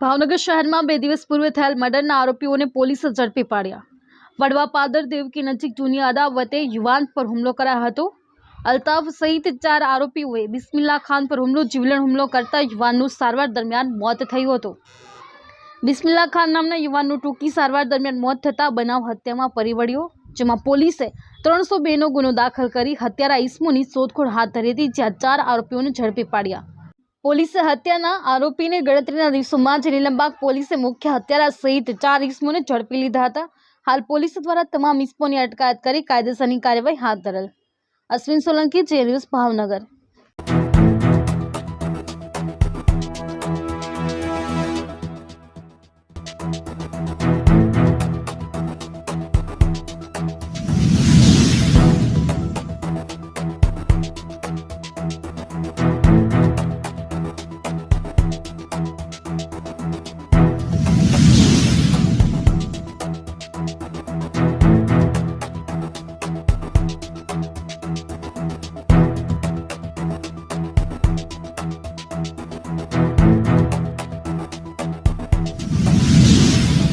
ભાવનગર શહેરમાં બે દિવસ પૂર્વે થયેલ મર્ડરના આરોપીઓને પોલીસે ઝડપી પાડ્યા. વડવા પાદર દેવકી નજીક જૂની અદાવતે યુવાન પર હુમલો કરાયો હતો. અલ્તાફ સહિત ચાર આરોપીઓએ બિસ્મિલ્લા ખાન પર હુમલો, જીવલેણ હુમલો કરતા યુવાનનું સારવાર દરમિયાન મોત થયું હતું. બિસ્મિલ્લા ખાન નામના યુવાનનું ટૂંકી સારવાર દરમિયાન મોત થતાં બનાવ હત્યામાં પરિવડ્યો જેમાં પોલીસે ત્રણસો બેનો ગુનો દાખલ કરી હત્યારા ઈસમોની શોધખોળ હાથ ધરી હતી, જ્યાં ચાર આરોપીઓને ઝડપી પાડ્યા. પોલીસે હત્યાના આરોપીને ગણતરીના દિવસોમાં જ નીલમબાગ પોલીસે મુખ્ય હત્યારા સહિત ચાર ઇસમોને ઝડપી લીધા હતા હાલ પોલીસ દ્વારા તમામ ઇસમોની અટકાયત કરી કાયદેસરની કાર્યવાહી હાથ ધરેલ અશ્વિન સોલંકી, જે news Bhavnagar Bye.